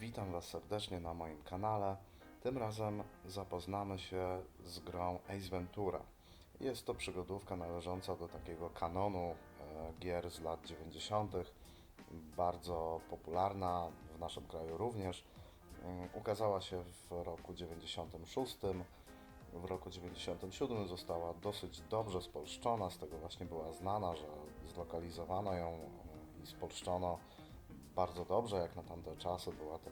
Witam Was serdecznie na moim kanale. Tym razem zapoznamy się z grą Ace Ventura. Jest to przygodówka należąca do takiego kanonu e, gier z lat 90. Bardzo popularna w naszym kraju również. Mm, Ukazała się w roku 96. W roku 97 została dosyć dobrze spolszczona, z tego właśnie była znana, że zlokalizowano ją e, i spolszczono bardzo dobrze, jak na tamte czasy. Była to,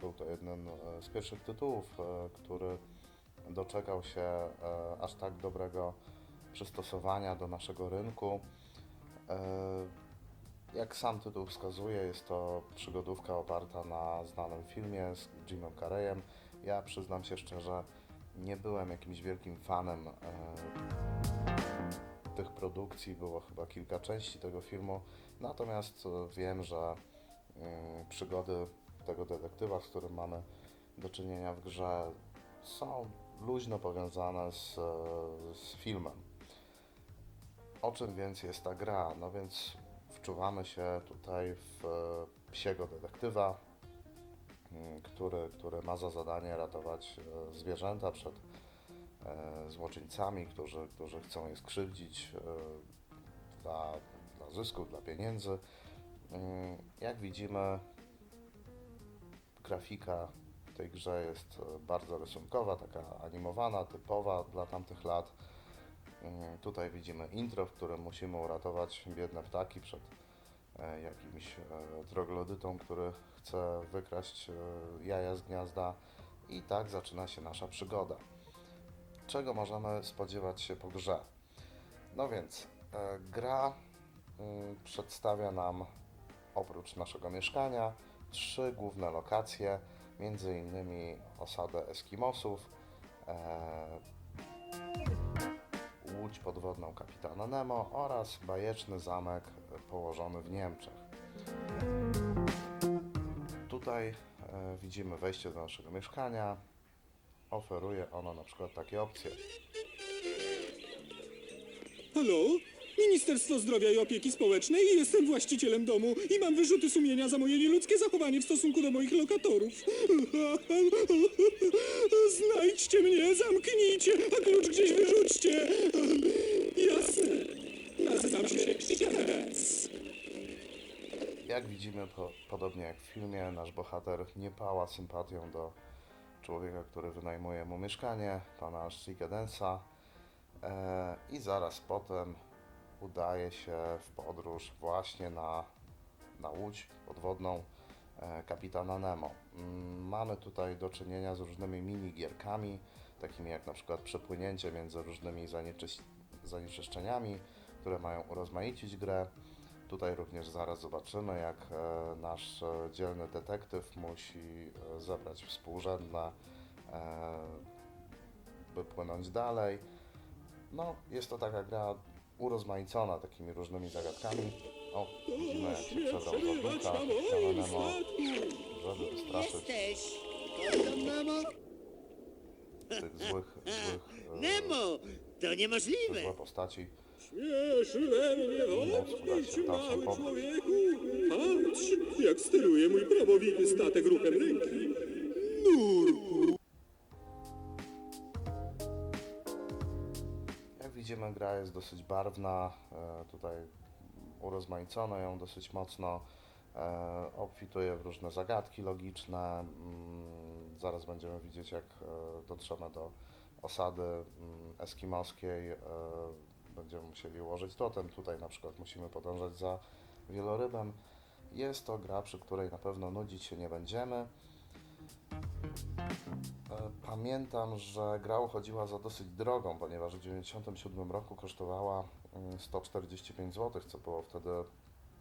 był to jeden e, z pierwszych tytułów, e, który doczekał się e, aż tak dobrego przystosowania do naszego rynku. Jak sam tytuł wskazuje, jest to przygodówka oparta na znanym filmie z Jimem Carreyem. Ja przyznam się szczerze, nie byłem jakimś wielkim fanem tych produkcji, było chyba kilka części tego filmu, natomiast e, wiem, że mm, przygody tego detektywa, z którym mamy do czynienia w grze, są luźno powiązane z, e, z filmem. O czym więc jest ta gra? No więc wczuwamy się tutaj w e, psiego detektywa, który, który ma za zadanie ratować e, zwierzęta przed e, złoczyńcami, którzy, którzy chcą je skrzywdzić e, dla, dla zysku, dla pieniędzy. Mm, Jak widzimy, grafika w tej grze jest e, bardzo rysunkowa, taka animowana, typowa dla tamtych lat. Mm, Tutaj widzimy intro, w którym musimy uratować biedne ptaki przed e, jakimś e, troglodytą, który chce wykraść e, jaja z gniazda. I tak zaczyna się nasza przygoda. Czego możemy spodziewać się po grze? No więc, e, gra mm, przedstawia nam oprócz naszego mieszkania trzy główne lokacje, między innymi osadę Eskimosów, e, łódź podwodną kapitana Nemo oraz bajeczny zamek położony w Niemczech. Tutaj e, widzimy wejście do naszego mieszkania. Oferuje ono na przykład takie opcje. Halo? Ministerstwo Zdrowia i Opieki Społecznej jestem właścicielem domu i mam wyrzuty sumienia za moje nieludzkie zachowanie w stosunku do moich lokatorów. Znajdźcie mnie, zamknijcie, a klucz gdzieś wyrzućcie. Jasne. Nazywam się Księżyc. Jak widzimy, po, podobnie jak w filmie, nasz bohater nie pała sympatią do człowieka, który wynajmuje mu mieszkanie, pana Strigadensa. E, I zaraz potem udaje się w podróż właśnie na, na łódź podwodną e, kapitana Nemo. Mm, Mamy tutaj do czynienia z różnymi minigierkami, takimi jak na przykład przepłynięcie między różnymi zanieczyszczeniami, które mają urozmaicić grę. Tutaj również zaraz zobaczymy, jak e, nasz e, dzielny detektyw musi e, zebrać współrzędne, by płynąć dalej. No, jest to taka gra urozmaicona takimi różnymi zagadkami. O, widzimy jak się przebrał za Nemo, żeby wystraszyć Jesteś! Nemo? tych złych, złych, Nemo! To niemożliwe! złe postaci. Śmieszy we mnie Moc udać wątpić, się w dalszą mały człowieku. Patrz, jak steruje mój prawowity statek ruchem ręki. Nurku. Jak widzimy, gra jest dosyć barwna, e, tutaj urozmaicono ją dosyć mocno, e, obfituje w różne zagadki logiczne. mm, Zaraz będziemy widzieć, jak e, dotrzemy do osady mm, eskimoskiej. e, Będziemy musieli ułożyć totem. Tutaj na przykład musimy podążać za wielorybem. Jest to gra, przy której na pewno nudzić się nie będziemy. E, Pamiętam, że gra uchodziła za dosyć drogą, ponieważ w 1997 roku kosztowała mm, 145 zł, co było wtedy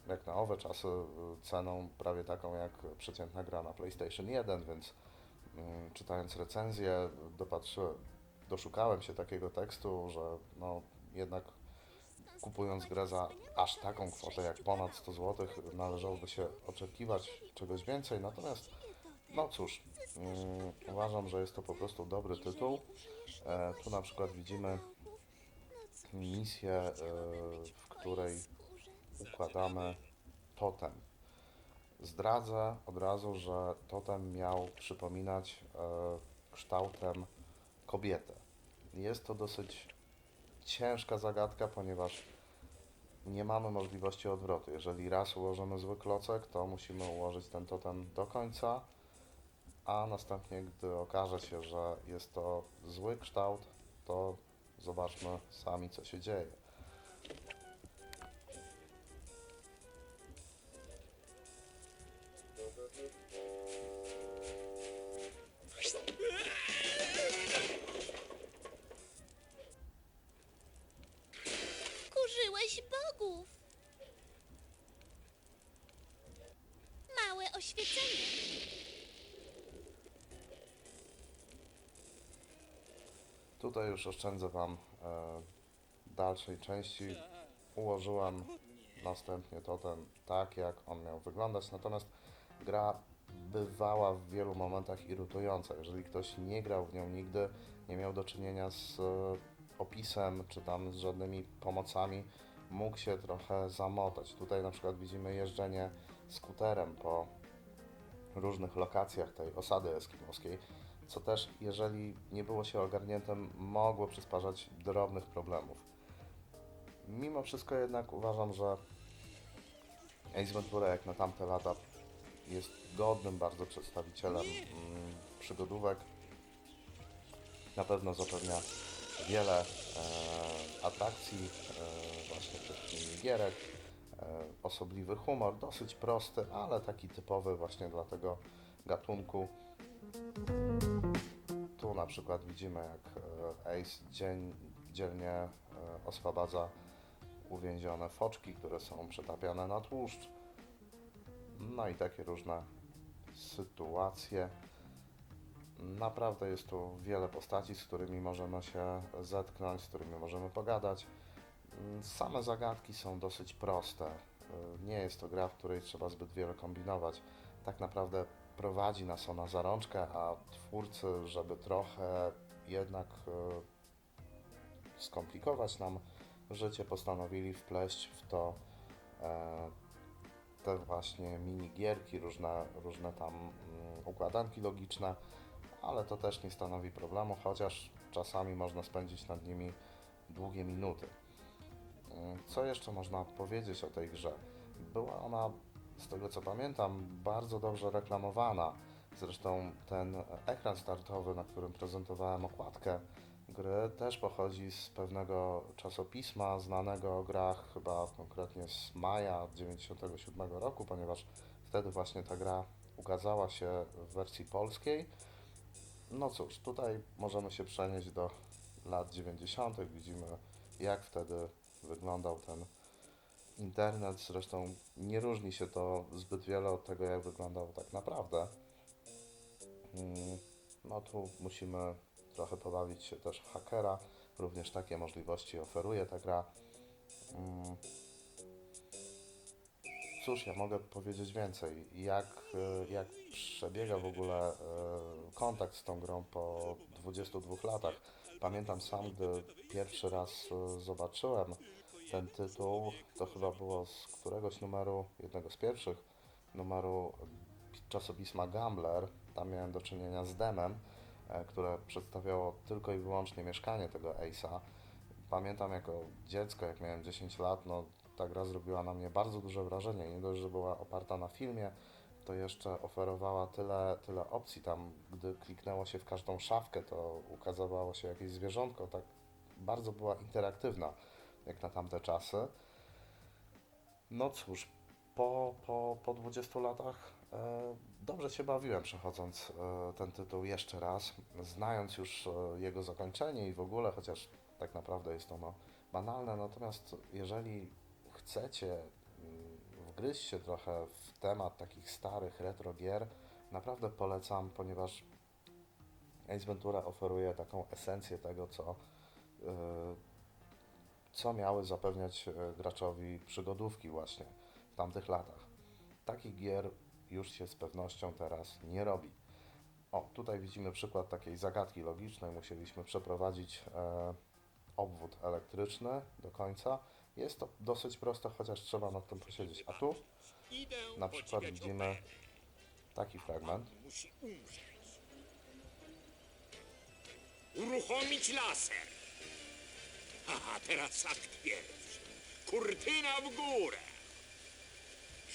jak na owe czasy y, ceną prawie taką jak przeciętna gra na PlayStation 1, więc mm, czytając recenzję dopatrzy, doszukałem się takiego tekstu, że no jednak kupując grę za aż taką kwotę jak ponad 100 zł należałoby się oczekiwać czegoś więcej, natomiast no cóż, mm, uważam, że jest to po prostu dobry tytuł. E, tu na przykład widzimy misję, e, w której układamy totem. Zdradzę od razu, że totem miał przypominać e, kształtem kobietę. Jest to dosyć ciężka zagadka, ponieważ nie mamy możliwości odwrotu. Jeżeli raz ułożymy zły klocek, to musimy ułożyć ten totem do końca, a następnie, gdy okaże się, że jest to zły kształt, to zobaczmy sami, co się dzieje. Oświecenie. Tutaj już oszczędzę Wam e, dalszej części. Ułożyłem następnie totem tak, jak on miał wyglądać. Natomiast gra bywała w wielu momentach irytująca. Jeżeli ktoś nie grał w nią nigdy, nie miał do czynienia z e, opisem czy tam z żadnymi pomocami, mógł się trochę zamotać. Tutaj na przykład widzimy jeżdżenie skuterem po różnych lokacjach tej osady eskimoskiej, co też, jeżeli nie było się ogarniętym, mogło przysparzać drobnych problemów. Mimo wszystko jednak uważam, że Ace Ventura jak na tamte lata jest godnym bardzo przedstawicielem mm, przygodówek. Na pewno zapewnia wiele e, atrakcji, e, właśnie minigierek, e, osobliwy humor, dosyć prosty, ale taki typowy właśnie dla tego gatunku. Tu na przykład widzimy, jak e, Ace dzień, dzielnie e, oswabadza uwięzione foczki, które są przetapiane na tłuszcz. No i takie różne sytuacje. Naprawdę jest tu wiele postaci, z którymi możemy się zetknąć, z którymi możemy pogadać. Same zagadki są dosyć proste. Y, Nie jest to gra, w której trzeba zbyt wiele kombinować. Tak naprawdę prowadzi nas ona za rączkę, a twórcy, żeby trochę jednak y, skomplikować nam życie, postanowili wpleść w to e, te właśnie minigierki, różne, różne tam mm, układanki logiczne, ale to też nie stanowi problemu, chociaż czasami można spędzić nad nimi długie minuty. Co jeszcze można powiedzieć o tej grze? Była ona, z tego co pamiętam, bardzo dobrze reklamowana. Zresztą ten ekran startowy, na którym prezentowałem okładkę gry, też pochodzi z pewnego czasopisma znanego o grach, chyba konkretnie z maja 1997 roku, ponieważ wtedy właśnie ta gra ukazała się w wersji polskiej. No cóż, tutaj możemy się przenieść do lat 90. Widzimy, jak wtedy wyglądał ten internet. Zresztą nie różni się to zbyt wiele od tego, jak wyglądał tak naprawdę. Mm, No tu musimy trochę pobawić się też w hakera. Również takie możliwości oferuje ta gra. Mm. Cóż, ja mogę powiedzieć więcej. Jak, e, jak przebiega w ogóle e, kontakt z tą grą po 22 latach? Pamiętam sam, gdy pierwszy raz e, zobaczyłem ten tytuł, to chyba było z któregoś numeru, jednego z pierwszych numeru czasopisma Gambler. Tam miałem do czynienia z demem, e, które przedstawiało tylko i wyłącznie mieszkanie tego Ace'a. Pamiętam jako dziecko, jak miałem 10 lat, no ta gra zrobiła na mnie bardzo duże wrażenie. Nie dość, że była oparta na filmie, to jeszcze oferowała tyle, tyle opcji. Tam, gdy kliknęło się w każdą szafkę, to ukazywało się jakieś zwierzątko. Tak bardzo była interaktywna, jak na tamte czasy. No cóż, po, po, po 20 latach e, dobrze się bawiłem przechodząc e, ten tytuł jeszcze raz, znając już e, jego zakończenie i w ogóle, chociaż tak naprawdę jest ono banalne. Natomiast jeżeli chcecie mm, wgryźć się trochę w temat takich starych retro gier, naprawdę polecam, ponieważ Ace Ventura oferuje taką esencję tego, co, yy, co miały zapewniać e, graczowi przygodówki właśnie w tamtych latach. Takich gier już się z pewnością teraz nie robi. O, tutaj widzimy przykład takiej zagadki logicznej. Musieliśmy przeprowadzić e, obwód elektryczny do końca. Jest to dosyć proste, chociaż trzeba nad tym posiedzieć. A tu Na przykład widzimy taki fragment. Uruchomić laser. Aha, teraz akt pierwszy. Kurtyna w górę.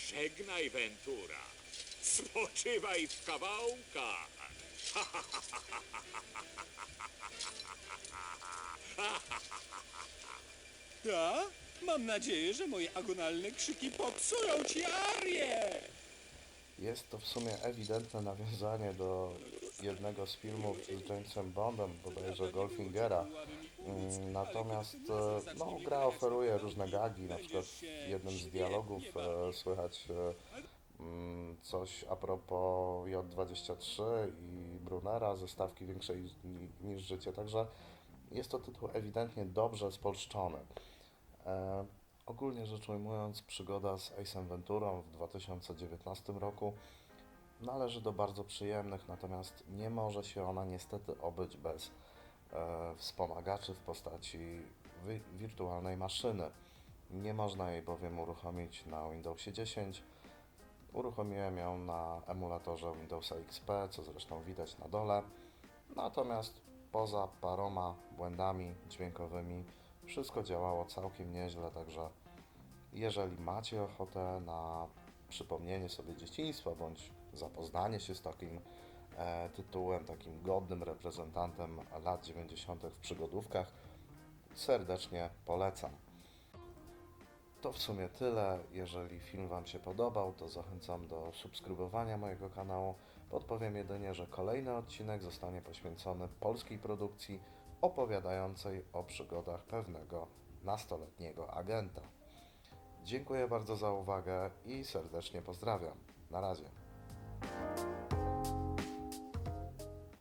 Żegnaj, Ventura. Spoczywaj w kawałkach. Mam nadzieję, że moje agonalne krzyki popsują ci Arię! Jest to w sumie ewidentne nawiązanie do jednego z filmów z Jamesem Bondem, bodajże Goldfingera. Mm, Natomiast e, no, gra oferuje różne gagi, na przykład w jednym z dialogów e, słychać e, mm, coś a propos J23 i Brunera ze stawki większej ni- niż życie, także jest to tytuł ewidentnie dobrze spolszczony. Ogólnie rzecz ujmując, przygoda z Ace'em Venturą w 2019 roku należy do bardzo przyjemnych, natomiast nie może się ona niestety obyć bez e, wspomagaczy w postaci wi- wirtualnej maszyny. Nie można jej bowiem uruchomić na Windowsie 10. Uruchomiłem ją na emulatorze Windowsa XP, co zresztą widać na dole. Natomiast poza paroma błędami dźwiękowymi wszystko działało całkiem nieźle, także jeżeli macie ochotę na przypomnienie sobie dzieciństwa bądź zapoznanie się z takim e, tytułem, takim godnym reprezentantem lat 90. w przygodówkach, serdecznie polecam. To w sumie tyle. Jeżeli film Wam się podobał, to zachęcam do subskrybowania mojego kanału. Podpowiem jedynie, że kolejny odcinek zostanie poświęcony polskiej produkcji opowiadającej o przygodach pewnego nastoletniego agenta. Dziękuję bardzo za uwagę i serdecznie pozdrawiam. Na razie.